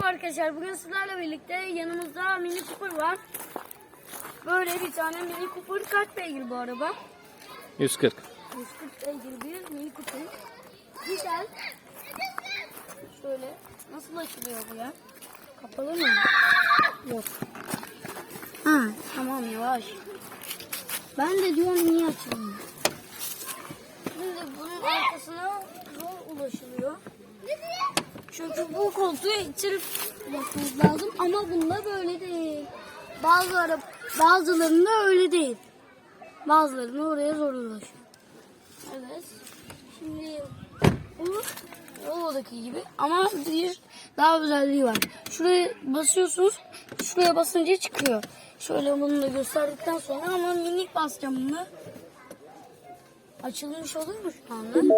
Merhaba arkadaşlar. Bugün sizlerle birlikte yanımızda Mini Cooper var. Böyle bir tane Mini Cooper kaç beygir bu araba? 140. 140 beygir bir Mini Cooper. Güzel. Şöyle nasıl açılıyor bu ya? Kapalı mı? Yok. Ha tamam yavaş. Ben de diyorum niye açılmıyor? Şimdi bunun arkasına Çünkü bu koltuğu ittirip yapmamız lazım ama bunda böyle değil. Bazı araba, bazılarında öyle değil. Bazılarında oraya zor ulaşıyor. Evet. Şimdi bu Volvo'daki gibi ama bir daha özelliği var. Şuraya basıyorsunuz. Şuraya basınca çıkıyor. Şöyle bunu da gösterdikten sonra ama minik basacağım bunu. Açılmış olur mu şu anda?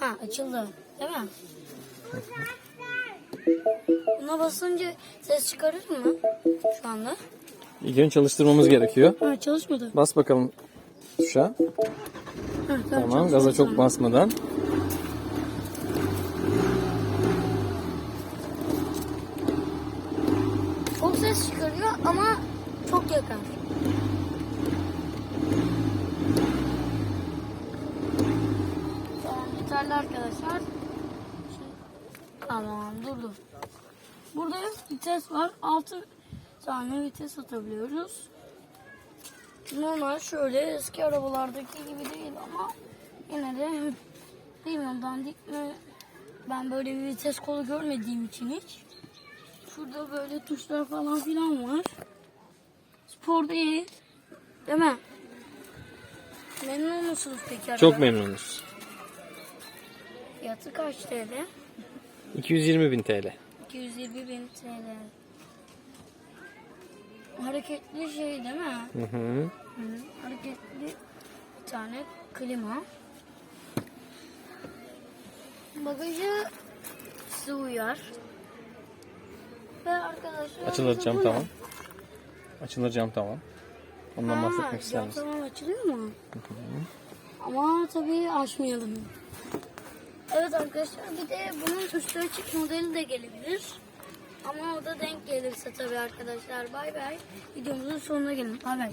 Ha açıldı. Değil mi? Buna basınca ses çıkarır mı şu anda? İlk önce çalıştırmamız gerekiyor. Ha çalışmadı. Bas bakalım tuşa. Ha, tamam, Tamam gaza çok basmadan. Çok ses çıkarıyor ama çok yakın. Tamam yeterli arkadaşlar. Şimdi- Tamam durdu. Burada vites var. 6 tane vites atabiliyoruz. Normal şöyle eski arabalardaki gibi değil ama yine de bilmiyorum dandik mi ben böyle bir vites kolu görmediğim için hiç. Şurada böyle tuşlar falan filan var. Spor değil. Değil mi? Memnun musunuz peki arabadan? Çok memnunuz. Fiyatı kaç TL? 220 bin TL. 220 bin TL. Hareketli şey değil mi? Hı hı. Hı, hareketli bir tane klima. Bagajı size uyar. Ve arkadaşlar... Açılır cam bu tamam. Açılır cam tamam. Ondan Ha, bahsetmek ister cam misin? tamam açılıyor mu? Ama tabii açmayalım. Evet arkadaşlar bir de bunun üstü açık modeli de gelebilir. Ama o da denk gelirse tabii arkadaşlar. Bay bay. Videomuzun sonuna gelin. Bay bay.